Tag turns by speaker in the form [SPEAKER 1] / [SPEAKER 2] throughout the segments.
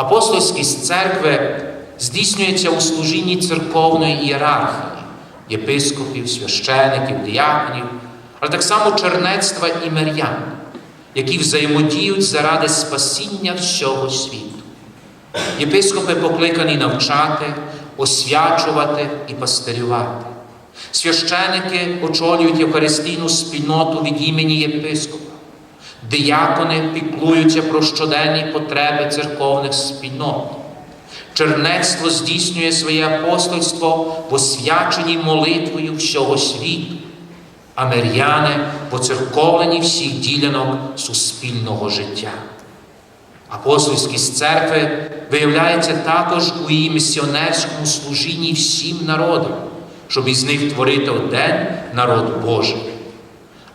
[SPEAKER 1] Апостольськість церкви здійснюється у служінні церковної ієрархії, єпископів, священиків, діяконів, але так само чернецтва і мирян, які взаємодіють заради спасіння всього світу. Єпископи покликані навчати, освячувати і пастирювати. Священики очолюють Євхаристійну спільноту від імені єпископа. Диякони піклуються про щоденні потреби церковних спільнот. Чернецтво здійснює своє апостольство в освяченні молитвою всього світу, а миряни поцерковлені всіх ділянок суспільного життя. Апостольськість церкви виявляється також у її місіонерському служінні всім народам, щоб із них творити один народ Божий.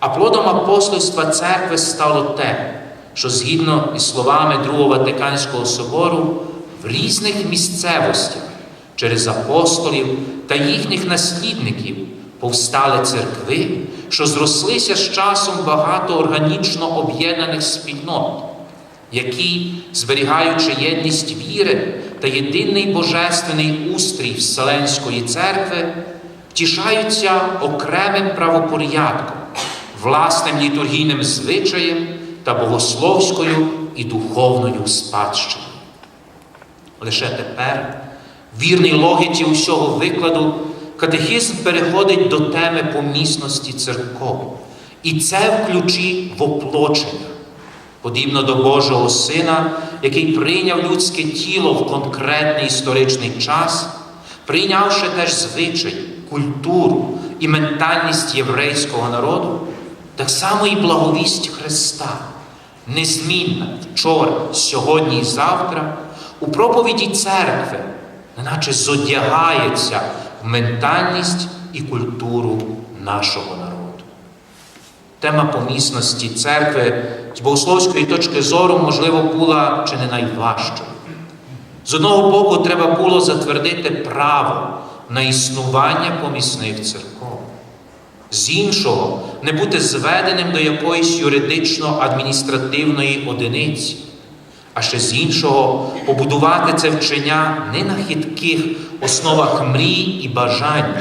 [SPEAKER 1] А плодом апостольства церкви стало те, що згідно із словами Другого Ватиканського собору, в різних місцевостях через апостолів та їхніх наслідників повстали церкви, що зрослися з часом багато органічно об'єднаних спільнот, які, зберігаючи єдність віри та єдиний божественний устрій Вселенської церкви, втішаються окремим правопорядком, власним літургійним звичаєм та богословською і духовною спадщиною. Лише тепер, вірній логіці усього викладу, катехізм переходить до теми помісності церков. І це в ключі воплочення, подібно до Божого Сина, який прийняв людське тіло в конкретний історичний час, прийнявши теж звичай, культуру і ментальність єврейського народу, так само і благовість Христа, незмінна вчора, сьогодні і завтра, у проповіді церкви, неначе зодягається в ментальність і культуру нашого народу. Тема помісності церкви з богословської точки зору, можливо, була чи не найважчою. З одного боку, треба було затвердити право на існування помісних церков. З іншого, не бути зведеним до якоїсь юридично-адміністративної одиниці, а ще з іншого побудувати це вчення не на хитких основах мрій і бажань,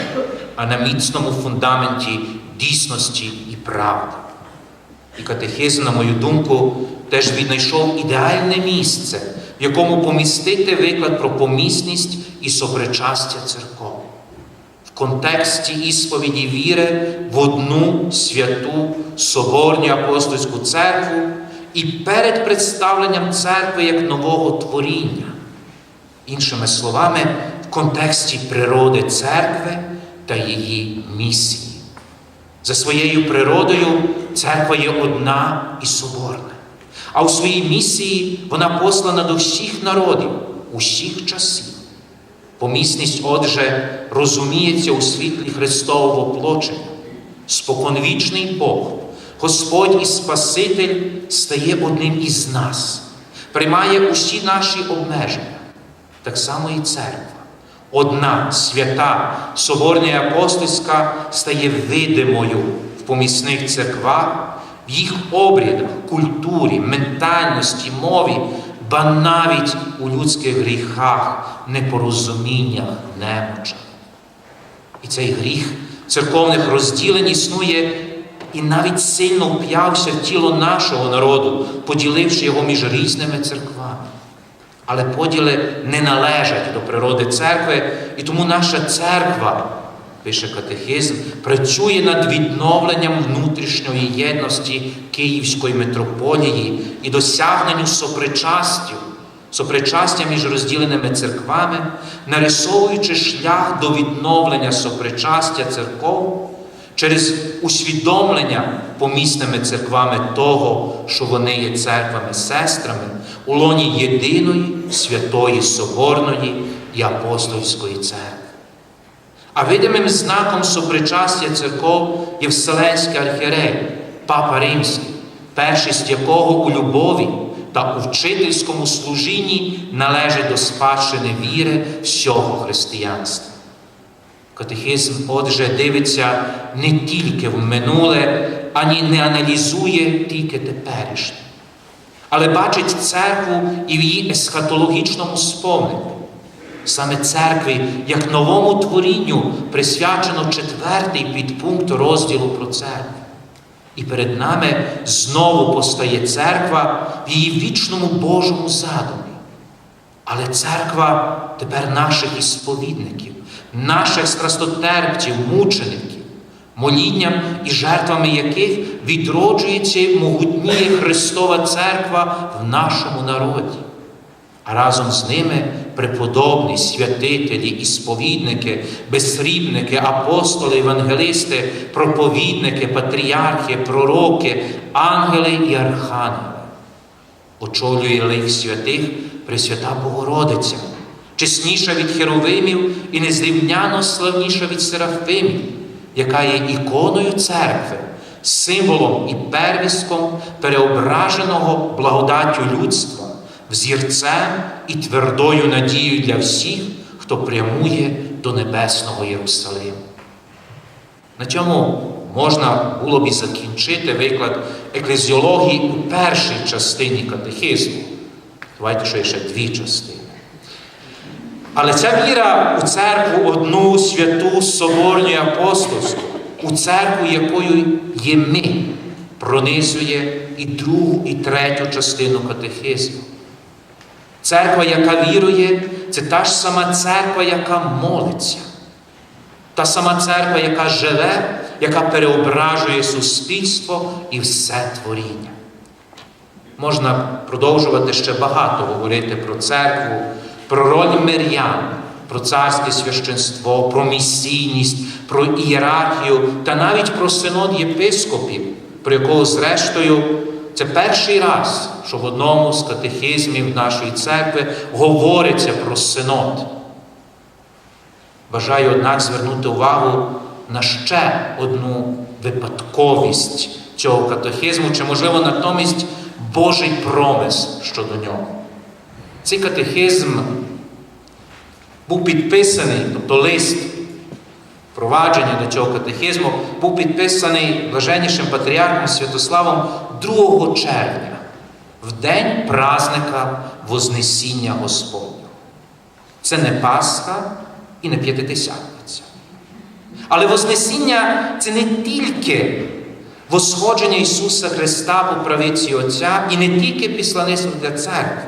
[SPEAKER 1] а на міцному фундаменті дійсності і правди. І катехизм, на мою думку, теж віднайшов ідеальне місце, в якому помістити виклад про помісність і сопричастя церков. В контексті ісповіді віри в одну святу Соборню апостольську церкву і перед представленням церкви як нового творіння. Іншими словами, в контексті природи церкви та її місії. За своєю природою церква є одна і соборна. А у своїй місії вона послана до всіх народів, усіх часів. Помісність, отже, розуміється у світлі Христового воплочення. Споконвічний Бог, Господь і Спаситель стає одним із нас, приймає усі наші обмеження, так само і церква. Одна свята, соборна і апостольська стає видимою в помісних церквах, в їх обрядах, культурі, ментальності, мові, ба навіть у людських гріхах, непорозуміннях, немочах. І цей гріх церковних розділень існує і навіть сильно вп'явся в тіло нашого народу, поділивши його між різними церквами. Але поділи не належать до природи церкви, і тому наша церква, пише катехизм, працює над відновленням внутрішньої єдності Київської митрополії і досягненню сопричастю, сопричастя між розділеними церквами, нарисовуючи шлях до відновлення сопричастя церков через усвідомлення помісними церквами того, що вони є церквами-сестрами у лоні єдиної святої Соборної і апостольської церкви. А видимим знаком сопричастя церков є Вселенський архієрей, Папа Римський, першість якого у любові та у вчительському служінні належить до спадщини віри всього християнства. Катехизм, отже, дивиться не тільки в минуле, ані не аналізує тільки теперішнє, але бачить церкву і в її есхатологічному сповненні. Саме церкві, як новому творінню, присвячено четвертий підпункт розділу про церкву. І перед нами знову постає церква в її вічному Божому задумі. Але церква тепер наших ісповідників, наших страстотерпців, мучеників, молінням і жертвами яких відроджується і могутніє Христова Церква в нашому народі. А разом з ними преподобні, святителі, ісповідники, безсрібники, апостоли, евангелисти, проповідники, патріархи, пророки, ангели і архангели. Очолює лих святих Пресвята Богородиця, чесніша від херовимів і незрівняно славніша від серафимів, яка є іконою церкви, символом і первістком переображеного благодаттю людства, взірцем і твердою надією для всіх, хто прямує до Небесного Єрусалиму. На цьому можна було б і закінчити виклад еклезіології у першій частині катехизму. Давайте що є ще дві частини. Але ця віра у церкву одну святу соборню і апостольську, у церкву, якою є ми, пронизує і другу, і третю частину катехизму. Церква, яка вірує, це та ж сама церква, яка молиться. Та сама церква, яка живе, яка переображує суспільство і все творіння. Можна продовжувати ще багато говорити про церкву, про роль мирян, про царське священство, про місійність, про ієрархію та навіть про синод єпископів, про якого, зрештою, це перший раз, що в одному з катехизмів нашої церкви говориться про синод. Бажаю, однак, звернути увагу на ще одну випадковість цього катехизму, чи, можливо, натомість Божий промис щодо нього. Цей катехизм був підписаний, тобто лист провадження до цього катехизму, був підписаний блаженнішим патріархом Святославом 2 червня, в день празника Вознесіння Господнього. Це не Пасха і не П'ятидесятниця. Але Вознесіння це не тільки восходження Ісуса Христа по правиці Отця і не тільки післаництво для церкви.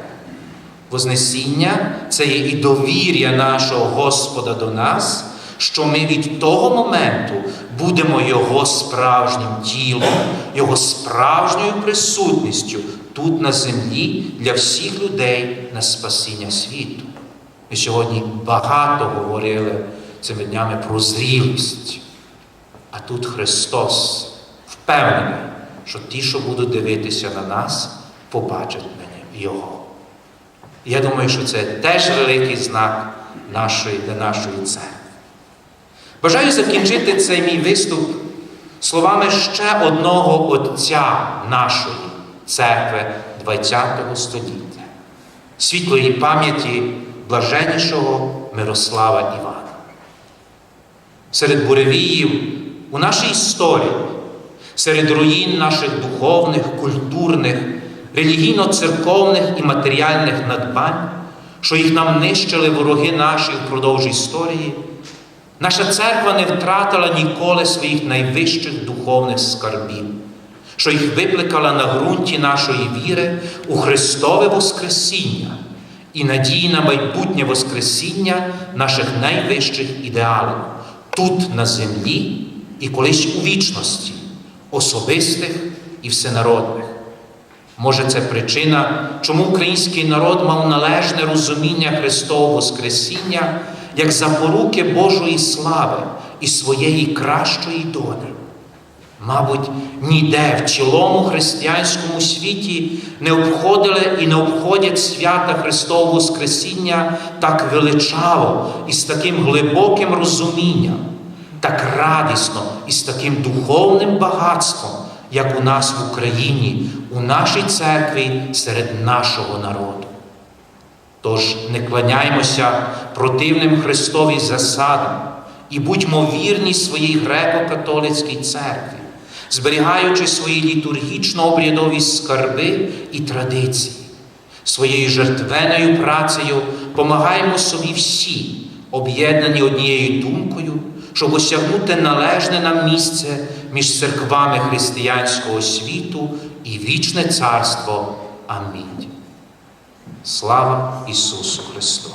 [SPEAKER 1] Вознесіння це є і довір'я нашого Господа до нас, що ми від того моменту будемо Його справжнім тілом, Його справжньою присутністю тут на землі для всіх людей на спасіння світу. Ми сьогодні багато говорили цими днями про зрілість. А тут Христос впевнений, що ті, що будуть дивитися на нас, побачать на Його. Я думаю, що це теж великий знак нашої, для нашої церкви. Бажаю закінчити цей мій виступ словами ще одного отця нашої церкви ХХ століття, світлої пам'яті блаженнішого Мирослава Івана. Серед буревіїв у нашій історії, серед руїн наших духовних, культурних, релігійно-церковних і матеріальних надбань, що їх нам нищили вороги наші впродовж історії, наша церква не втратила ніколи своїх найвищих духовних скарбів, що їх викликала на ґрунті нашої віри у Христове Воскресіння і надії на майбутнє Воскресіння наших найвищих ідеалів тут на землі і колись у вічності, особистих і всенародних. Може, це причина, чому український народ мав належне розуміння Христового Воскресіння як запоруки Божої слави і своєї кращої долі. Мабуть, ніде в цілому християнському світі не обходили і не обходять свята Христового Воскресіння так величаво і з таким глибоким розумінням, так радісно і з таким духовним багатством, як у нас в Україні, у нашій церкві серед нашого народу. Тож не кланяймося противним Христові засадам і будьмо вірні своїй греко-католицькій церкві. зберігаючи свої літургічно-обрядові скарби і традиції. Своєю жертвеною працею помагаємо собі всі, об'єднані однією думкою, щоб осягнути належне нам місце між церквами християнського світу і вічне царство. Амінь. Слава Ісусу Христу!